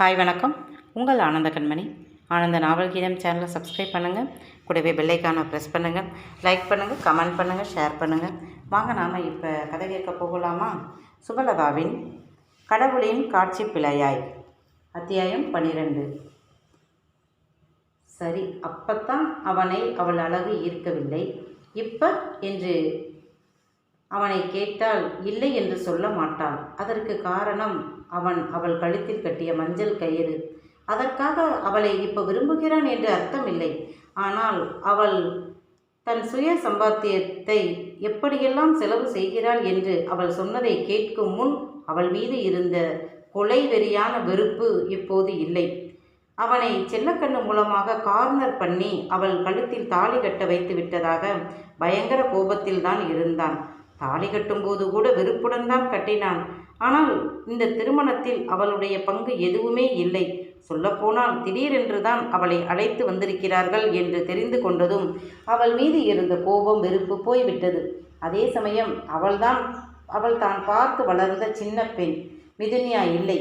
Hi வணக்கம். உங்கள் ஆனந்த கண்மணி. ஆனந்த நாவல் கீதம் சேனலை சப்ஸ்கிரைப் பண்ணுங்கள் கூடவே பெல்லைக்கான ப்ரெஸ் பண்ணுங்கள் லைக் பண்ணுங்கள் கமெண்ட் பண்ணுங்கள் ஷேர் பண்ணுங்கள் வாங்க நாம் இப்போ கதை கேட்க போகலாமா? சுபலதாவின் கடவுளின் காட்சி பிழையாய் அத்தியாயம் பன்னிரெண்டு. சரி அப்பத்தான் அவனை அவள் அழகு ஈர்க்கவில்லை. இப்போ என்று அவனை கேட்டால் இல்லை என்று சொல்ல மாட்டாள். அதற்கு காரணம் அவன் அவள் கழுத்தில் கட்டிய மஞ்சள் கயிறு. அதற்காக அவளை இப்போ விரும்புகிறான் என்று அர்த்தமில்லை. ஆனால் அவள் தன் சுய சம்பாத்தியத்தை எப்படியெல்லாம் செலவு செய்கிறாள் என்று அவள் சொன்னதை கேட்கும் முன் அவள் மீது இருந்த கொலை வெறியான வெறுப்பு இப்போது இல்லை. அவனை செல்லக்கண்ணு மூலமாக கார்னர் பண்ணி அவள் கழுத்தில் தாலி கட்ட வைத்து விட்டதாக பயங்கர கோபத்தில் தான் இருந்தான். தாலி கட்டும்போது கூட வெறுப்புடன் தான் கட்டினான். ஆனால் இந்த திருமணத்தில் அவளுடைய பங்கு எதுவுமே இல்லை. சொல்லப்போனால் திடீரென்று தான் அவளை அழைத்து வந்திருக்கிறார்கள் என்று தெரிந்து கொண்டதும் அவள் மீது இருந்த கோபம் வெறுப்பு போய்விட்டது. அதே சமயம் அவள்தான் அவள் தான் பார்த்து வளர்ந்த சின்ன பெண் மிதுனியா இல்லை.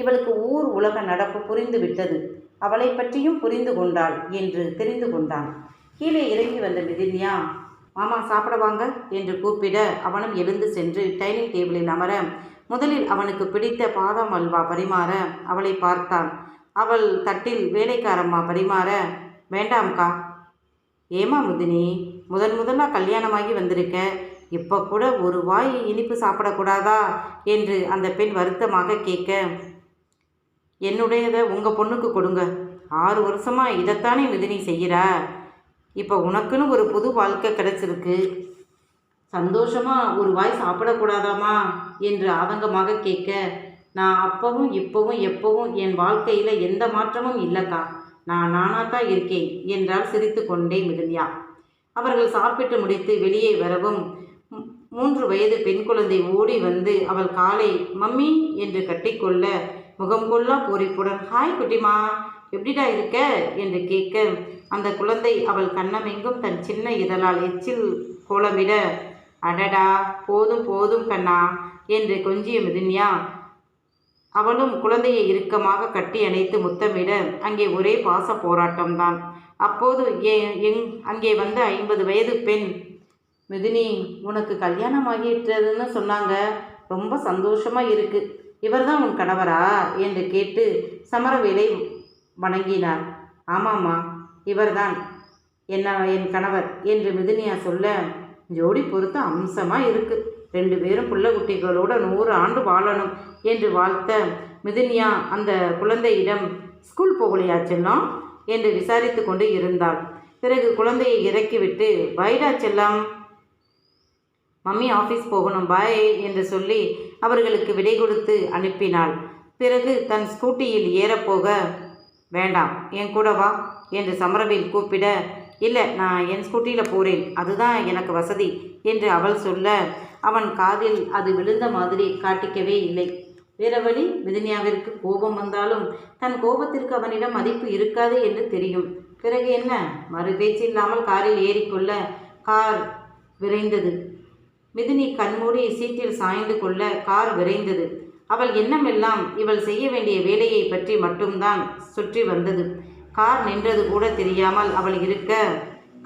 இவளுக்கு ஊர் உலக நடப்பு புரிந்து விட்டது. அவளை பற்றியும் புரிந்து கொண்டாள் என்று தெரிந்து கொண்டான். கீழே இறங்கி வந்த மிதின்யா மாமா சாப்பிட வாங்க என்று கூப்பிட அவனும் எழுந்து சென்று டைனிங் டேபிளில் அமர முதலில் அவனுக்கு பிடித்த பாதாம் அல்வா பரிமாற அவளை பார்த்தான். அவள் தட்டில் வேலைக்காரம்மா பரிமாற வேண்டாம்க்கா ஏமா முதினி முதன் முதலாக கல்யாணமாகி வந்திருக்க? இப்போ கூட ஒரு வாய் இனிப்பு சாப்பிடக்கூடாதா? என்று அந்த பெண் வருத்தமாக கேட்க என்னுடையதை உங்கள் பொண்ணுக்கு கொடுங்க. ஆறு வருஷமாக இதைத்தானே மிதினி செய்கிறா? இப்போ உனக்குன்னு ஒரு புது வாழ்க்கை கிடைச்சிருக்கு. சந்தோஷமா ஒரு வாய் சாப்பிடக்கூடாதாமா என்று ஆதங்கமாக கேட்க நான் அப்பவும் இப்பவும் எப்பவும் என் வாழ்க்கையில் எந்த மாற்றமும் இல்லைக்கா. நான் நானாத்தான் இருக்கேன் என்றால் சிரித்து கொண்டே மிகுந்தியா. அவர்கள் சாப்பிட்டு முடித்து வெளியே வரவும் மூன்று வயது பெண் குழந்தை ஓடி வந்து அவள் காலை மம்மி என்று கட்டிக்கொள்ள முகம் கொள்ளா பூரிப்புடன் ஹாய் குட்டிமா எப்படிடா இருக்க? என்று கேட்க அந்த குழந்தை அவள் கண்ணமெங்கும் தன் சின்ன இதழால் எச்சில் கோலமிட அடடா போதும் போதும் கண்ணா என்று கொஞ்சிய மிதுன்யா. அவளும் குழந்தையை இறுக்கமாக கட்டி அணைத்து முத்தமிட அங்கே ஒரே பாச போராட்டம்தான். அப்போது எங் அங்கே வந்த ஐம்பது வயது பெண் மிதுனி உனக்கு கல்யாணம் ஆகிட்டதுன்னு சொன்னாங்க. ரொம்ப சந்தோஷமாக இருக்கு. இவர்தான் உன் கணவரா? என்று கேட்டு சமரவேலை வணங்கினார். ஆமாம்மா இவர்தான். என்ன என் கணவர் என்று மிதுனியா சொல்ல ஜோடி பொறுத்து அம்சமாக இருக்குது ரெண்டு பேரும் புள்ள குட்டிகளோட நூறு ஆண்டு வாழணும் என்று வாழ்த்த மிதுனியா அந்த குழந்தையிடம் ஸ்கூல் போகலையா செல்லம் என்று விசாரித்து கொண்டு இருந்தாள். பிறகு குழந்தையை இறக்கிவிட்டு பைடா செல்லம் மம்மி ஆஃபீஸ் போகணும் பாய் என்று சொல்லி அவர்களுக்கு விடை கொடுத்து அனுப்பினாள். பிறகு தன் ஸ்கூட்டியில் ஏறப்போக வேண்டாம் என் கூட வா என்று சமரவில் கூப்பிட இல்லை நான் என் ஸ்கூட்டியில் போகிறேன் அதுதான் எனக்கு வசதி என்று அவள் சொல்ல அவன் காதில் அது விழுந்த மாதிரி காட்டிக்கவே இல்லை. வேற வழி? மிதினியாவிற்கு கோபம் வந்தாலும் தன் கோபத்திற்கு அவனிடம் மதிப்பு இருக்காது என்று தெரியும். பிறகு என்ன? மறு பேச்சு இல்லாமல் காரில் ஏறிக்கொள்ள கார் விரைந்தது. மிதினி கண்மூடி சீட்டில் சாய்ந்து கொள்ள கார் விரைந்தது. அவள் எண்ணமெல்லாம் இவள் செய்ய வேண்டிய வேலையை பற்றி மட்டும்தான் சுற்றி வந்தது. கார் நின்றது கூட தெரியாமல் அவள் இருக்க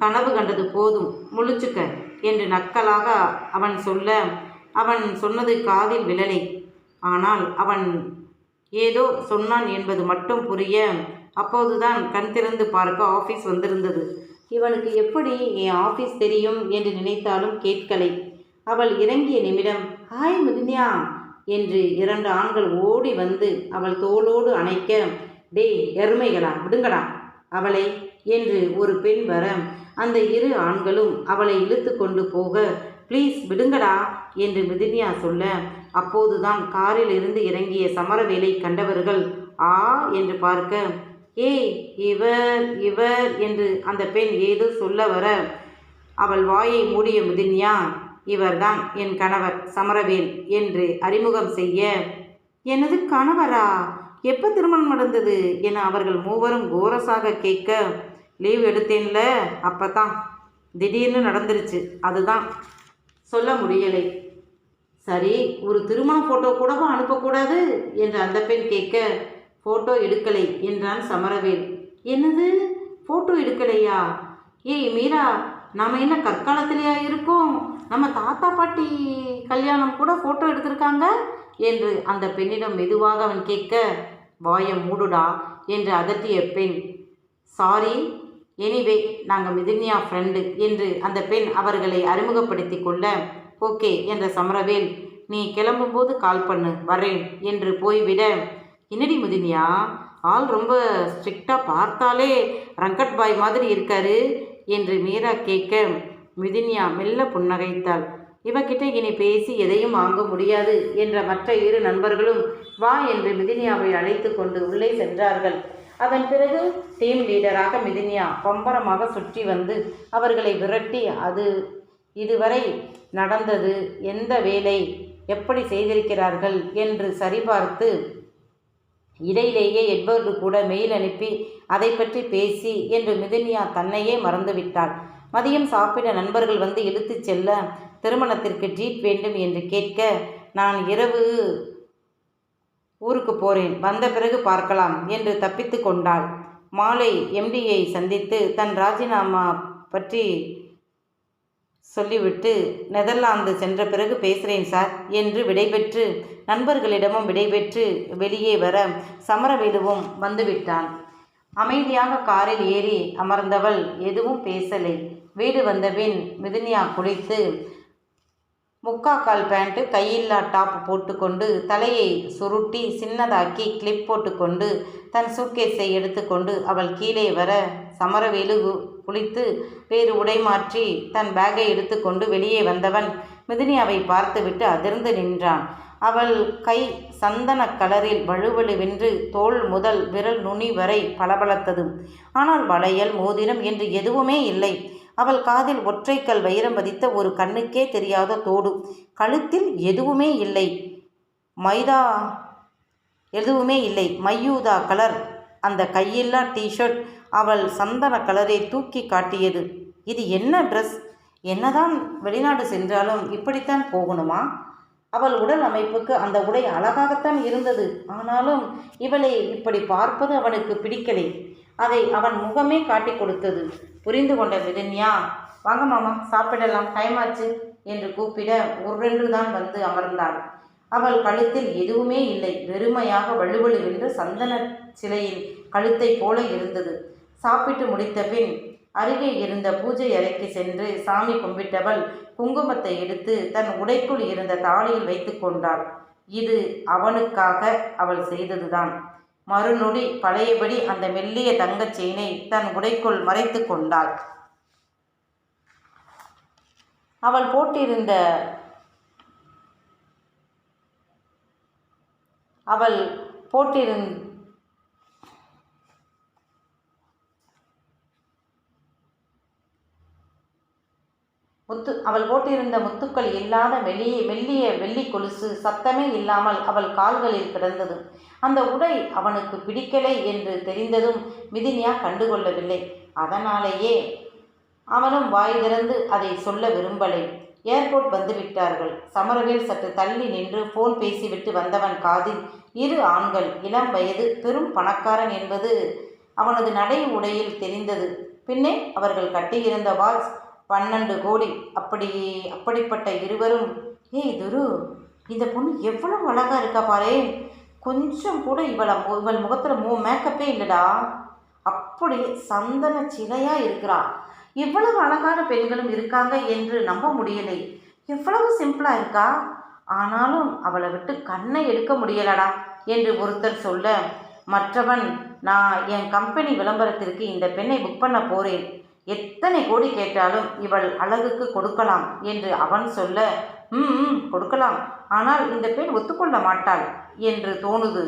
கனவு கண்டது போதும் முழிச்சுக்க என்று நக்கலாக அவன் சொல்ல அவன் சொன்னது காதில் விழலை. ஆனால் அவன் ஏதோ சொன்னான் என்பது மட்டும் புரிய அப்போதுதான் கண் திறந்து பார்க்க ஆஃபீஸ் வந்திருந்தது. இவனுக்கு எப்படி என் ஆஃபீஸ் தெரியும் என்று நினைத்தாலும் கேட்கலை. அவள் இறங்கிய நிமிடம் ஹாய் மிதுன்யா என்று இரண்டு ஆண்கள் ஓடி வந்து அவள் தோளோடு அணைக்க டேய் எருமைகளா விடுங்கடா. அவளை என்று ஒரு பெண் வர அந்த இரு ஆண்களும் அவளை இழுத்து கொண்டு போக ப்ளீஸ் விடுங்கடா என்று மிதினியா சொல்ல அப்போதுதான் காரில் இருந்து இறங்கிய சமரவேலை கண்டவர்கள் ஆ என்று பார்க்க ஏய் இவர் இவர் என்று அந்த பெண் ஏதோ சொல்ல வர அவள் வாயை மூடிய மிதுன்யா இவர்தான் என் கணவர் சமரவேல் என்று அறிமுகம் செய்ய எனது கணவரா? எப்போ திருமணம் நடந்தது என அவர்கள் மூவரும் கோரஸாக கேட்க லீவ் எடுத்தேன்ல அப்போ தான் திடீர்னு நடந்துருச்சு. அதுதான். சொல்ல முடியலை. சரி ஒரு திருமண ஃபோட்டோ கூடவா அனுப்பக்கூடாது? என்று அந்த பெண் கேட்க ஃபோட்டோ எடுக்கலை என்றான் சமரவேல். என்னது? ஃபோட்டோ எடுக்கலையா? ஏய் மீரா நாம் என்ன கற்காலத்திலேயா இருக்கோம்? நம்ம தாத்தா பாட்டி கல்யாணம் கூட ஃபோட்டோ எடுத்திருக்காங்க? என்று அந்த பெண்ணிடம் மெதுவாக அவன் கேட்க வாயம் மூடுடா என்று அதட்டிய பெண் சாரி எனிவே நாங்கள் மிதின்யா ஃப்ரெண்டு என்று அந்த பெண் அவர்களை அறிமுகப்படுத்தி கொள்ள ஓகே என்ற சமரவேல் நீ கிளம்பும்போது கால் பண்ணு வரேன் என்று போய்விட என்னடி முதினியா? ஆள் ரொம்ப ஸ்ட்ரிக்டாக பார்த்தாலே ரங்கட் பாய் மாதிரி இருக்காரு என்று மீரா கேட்க மிதினியா மெல்ல புன்னகைத்தாள். இவகிட்ட இனி பேசி எதையும் வாங்க முடியாது என்ற மற்ற இரு நண்பர்களும் வா என்று மிதினியாவை அழைத்து கொண்டு உள்ளே சென்றார்கள். அதன் பிறகு டீம் லீடராக மிதினியா பம்பரமாக சுற்றி வந்து அவர்களை விரட்டி அது இதுவரை நடந்தது? எந்த வேலை? எப்படி செய்திருக்கிறார்கள்? என்று சரிபார்த்து இடையிலேயே எட்வர்டு கூட மெயில் அனுப்பி அதை பற்றி பேசி என்று மிதுனியா தன்னையே மறந்துவிட்டாள். மதியம் சாப்பிட நண்பர்கள் வந்து இழுத்துச் செல்ல திருமணத்திற்கு ட்ரீட் வேண்டும் என்று கேட்க நான் இரவு ஊருக்கு போறேன் வந்த பிறகு பார்க்கலாம் என்று தப்பித்து கொண்டாள். மாலை எம்டியை சந்தித்து தன் ராஜினாமா பற்றி சொல்லிவிட்டு நெதர்லாந்து சென்ற பிறகு பேசுகிறேன் சார். என்று விடைபெற்று நண்பர்களிடமும் விடைபெற்று வெளியே வர சமரவேலுவும் வந்துவிட்டான். அமைதியாக காரில் ஏறி அமர்ந்தவள் எதுவும் பேசலை. வீடு வந்தபின் மிதுனியா குளித்து முக்காக்கால் பேண்ட்டு கையில்லா டாப் போட்டுக்கொண்டு தலையை சுருட்டி சின்னதாக்கி கிளிப் போட்டுக்கொண்டு தன் சூட்கேஸை எடுத்துக்கொண்டு அவள் கீழே வர சமரவேலு குளித்து வேறு உடை மாற்றி தன் பேக்கை எடுத்துக்கொண்டு வெளியே வந்தவன் மிதினியாவை பார்த்துவிட்டு அதிர்ந்து நின்றான். அவள் கை சந்தன கலரில் வழுவழுவென்று தோல் முதல் விரல் நுனி வரை பளபளத்தது. ஆனால் வளையல் மோதிரம் என்று எதுவுமே இல்லை. அவள் காதில் ஒற்றைக்கல் வைரம் பதித்த ஒரு கண்ணுக்கே தெரியாத தோடு. கழுத்தில் எதுவுமே இல்லை. மைதா எதுவுமே இல்லை. மையூதா கலர் அந்த கையில்லா டிஷர்ட் அவள் சந்தன கலரை தூக்கி காட்டியது. இது என்ன ட்ரெஸ் என்னதான் வெளிநாடு சென்றாலும் இப்படித்தான் போகணுமா? அவள் உடல் அமைப்புக்கு அந்த உடை அழகாகத்தான் இருந்தது. ஆனாலும் இவளை இப்படி பார்ப்பது அவனுக்கு பிடிக்கலை. அதை அவன் முகமே காட்டி கொடுத்தது. புரிந்து கொண்ட விதன்யா வாங்க மாமா சாப்பிடலாம். டைம் ஆச்சு என்று கூப்பிட ஒன்றென்று தான் வந்து அமர்ந்தாள். அவள் கழுத்தில் எதுவுமே இல்லை. வெறுமையாக வலுவழுவென்று சந்தன சிலையின் கழுத்தை போல இருந்தது. சாப்பிட்டு முடித்த பின் அருகே இருந்த பூஜை அறைக்கு சென்று சாமி கும்பிட்டவள் குங்குமத்தை எடுத்து தன் உடைக்குள் இருந்த தாலியில் வைத்து கொண்டாள். இது அவனுக்காக அவள் செய்ததுதான். மறுநொடி பழையபடி அந்த மெல்லிய தங்கச் செயினை தன் உடைக்குள் மறைத்து கொண்டாள். அவள் போட்டிருந்த அவள் போட்டிருந்த முத்து அவள் போட்டிருந்த முத்துக்கள் இல்லாத வெளியே மெல்லிய வெள்ளி கொலுசு சத்தமே இல்லாமல் அவள் கால்களில் கிடந்தது. அந்த உடை அவனுக்கு பிடிக்கலை என்று தெரிந்ததும் மிதினியா கண்டுகொள்ளவில்லை. அதனாலேயே அவனும் வாய் திறந்து அதை சொல்ல விரும்பலை. ஏர்போர்ட் வந்து விட்டார்கள் சமரவேல் சற்று தள்ளி நின்று ஃபோன் பேசிவிட்டு வந்தவன் காதில் இரு ஆண்கள் இளம் வயது பெரும் பணக்காரன் என்பது அவனது நடை உடையில் தெரிந்தது பின்னே அவர்கள் கட்டியிருந்த வாட்ச் பன்னெண்டு கோடி. அப்படி அப்படிப்பட்ட இருவரும் ஏய் துரு இந்த பொண்ணு எவ்வளவு அழகா இருக்கா பாரு. கொஞ்சம் கூட இவளை இவள் முகத்தில் மூ மேக்கப்பே இல்லைடா. அப்படி சந்தன சிலையா இருக்கிறா. இவ்வளவு அழகான பெண்களும் இருக்காங்க என்று நம்ப முடியலை. எவ்வளவு சிம்பிளா இருக்கா? ஆனாலும் அவளை விட்டு கண்ணை எடுக்க முடியலடா என்று ஒருத்தர் சொல்ல மற்றவன் நான் என் கம்பெனி விளம்பரத்திற்கு இந்த பெண்ணை புக் பண்ண போறேன். எத்தனை கோடி கேட்டாலும் இவள் அழகுக்கு கொடுக்கலாம் என்று அவன் சொல்ல ம் கொடுக்கலாம். ஆனால் இந்த பெண் ஒத்துக்கொள்ள மாட்டாள் என்று தோணுது.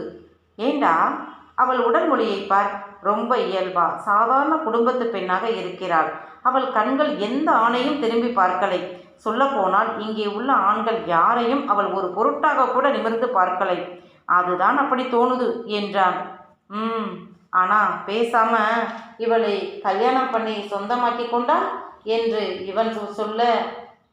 ஏண்டா? அவள் உடல் மொழியை பார். ரொம்ப இயல்பா. சாதாரண குடும்பத்து பெண்ணாக இருக்கிறாள். அவள் கண்கள் எந்த ஆணையும் திரும்பி பார்க்கலை. சொல்லப்போனால் இங்கே உள்ள ஆண்கள் யாரையும் அவள் ஒரு பொருட்டாக கூட நிமிர்ந்து பார்க்கலை. அதுதான் அப்படி தோணுது என்றான். ம் ஆனால் பேசாம இவளை கல்யாணம் பண்ணி சொந்தமாக்கி கொண்டா என்று இவன் சொல்ல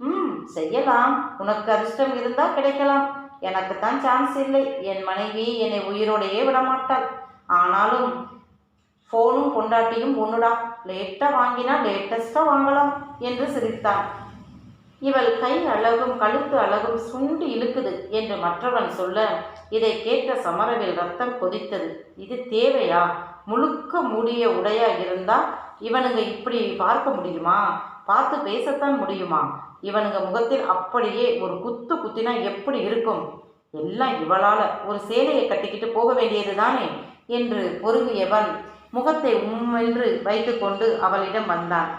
ம் செய்யலாம். உனக்கு அதிர்ஷ்டம் இருந்தால் கிடைக்கலாம். எனக்கு தான் சான்ஸ் இல்லை. என் மனைவி என்னை உயிரோடையே விடமாட்டாள். ஆனாலும் ஃபோனும் பொண்டாட்டியும் ஒன்றுடா லேட்டாக வாங்கினா லேட்டஸ்ட்டாக வாங்கலாம் என்று சிரித்தான். இவள் கை அழகும் கழுத்து அழகும் சுண்டி இழுக்குது என்று மற்றவன் சொல்ல இதை கேட்ட சமரவில் ரத்தம் கொதித்தது. இது தேவையா? முழுக்க மூடிய உடையா இருந்தா இவனுங்க இப்படி பார்க்க முடியுமா? பார்த்து பேசத்தான் முடியுமா? இவனுங்க முகத்தில் அப்படியே ஒரு குத்து குத்தினா எப்படி இருக்கும்? எல்லாம் இவளால. ஒரு சேலையை கட்டிக்கிட்டு போக வேண்டியது தானே என்று பொறுங்கியவன் முகத்தை உம்மென்று வைத்துக்கொண்டு அவளிடம் வந்தான்.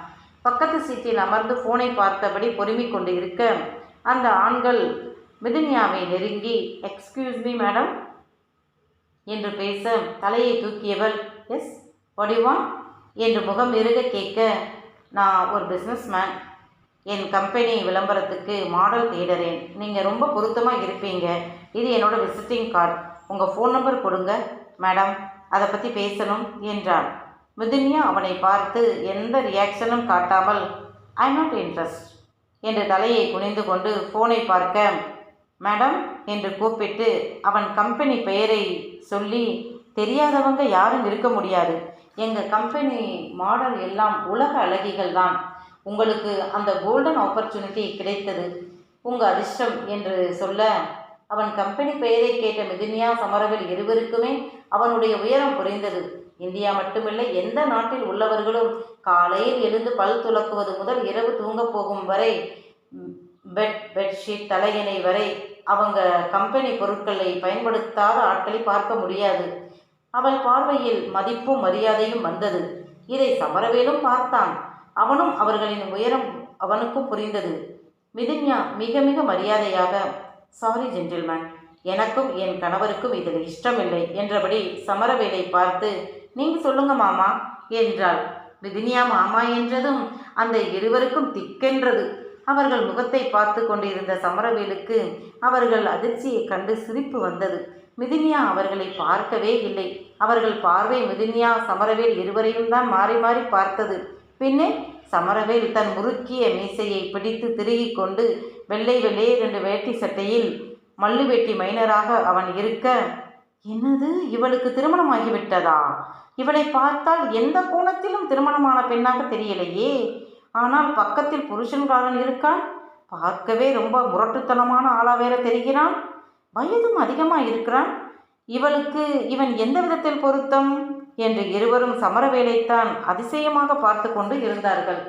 பக்கத்து சீட்டில் அமர்ந்து போனை பார்த்தபடி பொறுமிக் கொண்டு இருக்க அந்த ஆண்கள் மிதுன்யாவை நெருங்கி எக்ஸ்கியூஸ் மீ மேடம் என்று பேச தலையை தூக்கியவள் எஸ் வடிவான் என்று முகம் இருக கேட்க நான் ஒரு பிஸ்னஸ் மேன் என் கம்பெனி விளம்பரத்துக்கு மாடல் தேடுறேன். நீங்கள் ரொம்ப பொருத்தமாக இருப்பீங்க. இது என்னோட விசிட்டிங் கார்டு உங்கள் ஃபோன் நம்பர் கொடுங்க மேடம் அதை பற்றி பேசணும் என்றான். மிதுன்யா அவனை பார்த்து எந்த ரியாக்ஷனும் காட்டாமல் ஐ நாட் இன்ட்ரெஸ்ட் என்று தலையை குனிந்து கொண்டு ஃபோனை பார்க்க மேடம் என்று கூப்பிட்டு அவன் கம்பெனி பெயரை சொல்லி தெரியாதவங்க யாரும் இருக்க முடியாது. எங்கள் கம்பெனி மாடல் எல்லாம் உலக அழகிகள் தான். உங்களுக்கு அந்த கோல்டன் ஆப்பர்ச்சுனிட்டி கிடைத்தது. உங்கள் அதிர்ஷ்டம் என்று சொல்ல அவன் கம்பெனி பெயரை கேட்ட மிதுனியா சமரவில் இருவருக்குமே அவனுடைய உயரம் குறைந்தது இந்தியா மட்டுமில்லை எந்த நாட்டில் உள்ளவர்களும் காலையில் எழுந்து பல் துலக்குவது முதல் இரவு தூங்கப் போகும் வரை பெட் பெட்ஷீட் தலையணை வரை அவங்க கம்பெனி பொருட்களை பயன்படுத்தாத ஆட்களை பார்க்க முடியாது. அவள் பார்வையில் மதிப்பும் மரியாதையும் வந்தது. இதை சமரவேலும் பார்த்தான். அவனும் அவர்களின் உயரம் அவனுக்கும் புரிந்தது. மிதுன்யா மிக மிக மரியாதையாக சாரி ஜென்டில்மேன் எனக்கும் என் கணவருக்கும் இதில் இஷ்டமில்லை என்றபடி சமரவேலை பார்த்து நீங்க சொல்லுங்க மாமா. என்றாள். விதினியா மாமா என்றதும் அந்த இருவருக்கும் திக்கென்றது. அவர்கள் முகத்தை பார்த்து கொண்டிருந்த சமரவேலுக்கு அவர்கள் அதிர்ச்சியை கண்டு சிரிப்பு வந்தது. மிதினியா அவர்களை பார்க்கவே இல்லை. அவர்கள் பார்வை மிதினியா சமரவேல் இருவரையும் தான் மாறி மாறி பார்த்தது. பின்னே சமரவேல் தன் முறுக்கிய மீசையை பிடித்து திருகி கொண்டு வெள்ளை வெள்ளை ரெண்டு வேட்டி சட்டையில் மல்லுவேட்டி மைனராக அவன் இருக்க என்னது? இவளுக்கு திருமணமாகிவிட்டதா இவளை பார்த்தால் எந்த கோணத்திலும் திருமணமான பெண்ணாக தெரியலையே. ஆனால் பக்கத்தில் புருஷன்காரன் இருக்கான். பார்க்கவே ரொம்ப முரட்டுத்தனமான ஆளா வேற தெரிகிறான். வயதும் அதிகமாக இருக்கிறான். இவளுக்கு இவன் எந்த விதத்தில் பொருத்தம்? என்று இருவரும் சமரவேலைத்தான் அதிசயமாக பார்த்து கொண்டு இருந்தார்கள்.